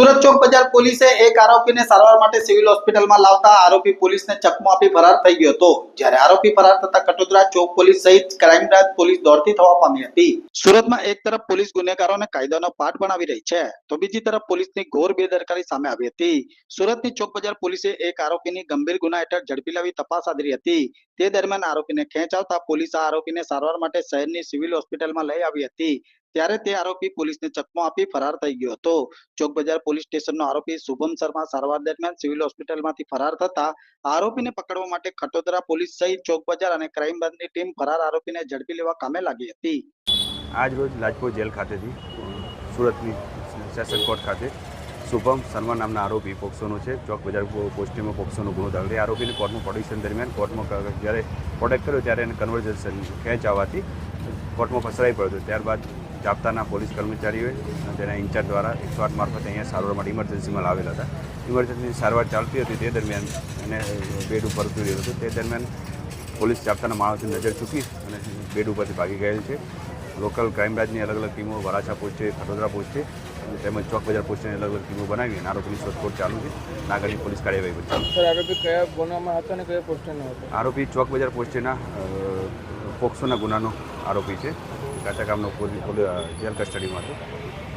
સુરત ચોક બજાર પોલીસે એક આરોપીને સારવાર માટે સિવિલ હોસ્પિટલમાં લાવતા આરોપી પોલીસને ચકમો આપી ફરાર થઈ ગયો હતો. જ્યારે આરોપી ફરાર થતા કટોદરા ચોક પોલીસ સહિત ક્રાઇમ બ્રાન્ચ પોલીસ દોડતી થવા પામી હતી. સુરતમાં એક તરફ પોલીસ ગુનેગારોને કાયદાનો પાઠ ભણાવી રહી છે, તો બીજી તરફ પોલીસની ઘોર બેદરકારી સામે આવી હતી. સુરતની ચોક બજાર પોલીસે એક આરોપીની ગંભીર ગુના હેઠળ ઝડપી લાવી તપાસ આદરી હતી. તે દરમિયાન આરોપીને ખેંચ આવતા પોલીસ આ આરોપીને સારવાર માટે શહેરની સિવિલ હોસ્પિટલમાં લઈ આવી હતી. ત્યારે તે આરોપી પોલીસને ચકમો આપી ફરાર થઈ ગયો હતો. ચોક બજાર પોલીસ સ્ટેશનનો આરોપી શુભમ શર્મા સારવાર દરમિયાન સિવિલ હોસ્પિટલમાંથી ફરાર થતા આરોપીને પકડવા માટે ખટોદરા પોલીસ સહિત ચોક બજાર અને ક્રાઇમ બ્રાન્ચની ટીમ ફરાર આરોપીને ઝડપી લેવા કામે લાગી હતી. આજ રોજ લાજપોર જેલ ખાતેથી સુરતની સેશન કોર્ટ ખાતે શુભમ શર્મા નામના આરોપી પોક્સોનો છે. ચોક બજાર પો- પોસ્ટિંગમાં પોક્સોનો ગુનો દાખલ આરોપીને કોર્ટમાં પ્રોડક્શન દરમિયાન કોર્ટમાં જ્યારે પ્રોડક્ટ કર્યો ત્યારે એને કન્વર્ઝેશન ખેંચ આવવાથી કોર્ટમાં ફસરાઈ પડ્યો હતો. ત્યારબાદ જાપ્તાના પોલીસ કર્મચારીઓએ તેના ઇન્ચાર્જ દ્વારા એકસો આઠ મારફતે અહીંયા સારવાર માટે ઇમરજન્સીમાં લાવેલા હતા. ઇમરજન્સી સારવાર ચાલતી હતી તે દરમિયાન એને બેડ ઉપર ઉતરી રહ્યો હતો. તે દરમિયાન પોલીસ જાપતાના માણસની નજર ચૂકી અને બેડ ઉપરથી ભાગી ગયેલ છે. લોકલ ક્રાઇમ બ્રાન્ચની અલગ અલગ ટીમો વરાછા પોસ્ટે ખટોદરા પોસ્ટે અને તેમજ ચોક બજાર પોસ્ટની અલગ અલગ ટીમો બનાવી અને આરોપીની શોધખોળ ચાલુ છે. નાગરની પોલીસ કાર્યવાહી ચાલુ સર આરોપી કયા ગુનામાં હતા અને કયા પોસ્ટરનો હતો? આરોપી ચોક બજાર પોસ્ટેના પોક્સોના ગુનાનો આરોપી છે. કાચા કામનો પોલીસ પોલી- જેલ કસ્ટડીમાં હતો.